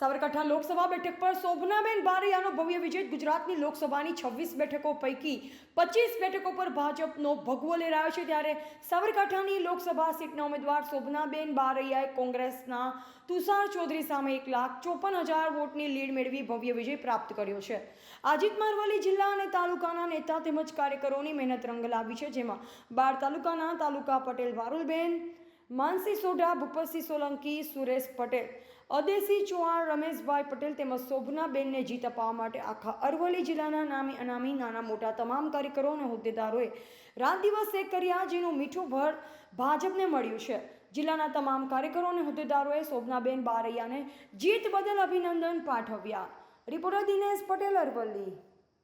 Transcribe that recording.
સાબરકાંઠા લોકસભા બેઠક પર શોભનાબેન બારૈયાનો ભવ્ય વિજય ગુજરાતની લોકસભાની છવ્વીસ બેઠકો પૈકી પચીસ બેઠકો પર ભાજપનો ભગવો લહેરાયો છે. ત્યારે સાબરકાંઠાની લોકસભા સીટના ઉમેદવાર શોભનાબેન બારૈયાએ કોંગ્રેસના તુષાર ચૌધરી સામે એક લાખ ચોપન હજાર વોટની લીડ મેળવી ભવ્ય વિજય પ્રાપ્ત કર્યો છે. આજીત મારવાલી જિલ્લા અને તાલુકાના નેતા તેમજ કાર્યકરોની મહેનત રંગ લાવી છે. જેમાં બાર તાલુકાના તાલુકા પટેલ વારુલબેન માનસી સોઢા, ભૂપતસિંહ સોલંકી, સુરેશ પટેલ. અદેસી ચૌહાણ, રમેશભાઈ પટેલ તેમજ શોભનાબેનને જીત અપાવવા માટે આખા અરવલ્લી જિલ્લાના નામી અનામી નાના મોટા તમામ કાર્યકરો અને હોદ્દેદારોએ રાત દિવસ એક કર્યા જેનું મીઠું ભર ભાજપને મળ્યું છે. જિલ્લાના તમામ કાર્યકરો અને હોદ્દેદારોએ શોભનાબેન બારૈયાને જીત બદલ અભિનંદન પાઠવ્યા. રિપોર્ટર દિનેશ પટેલ, અરવલ્લી.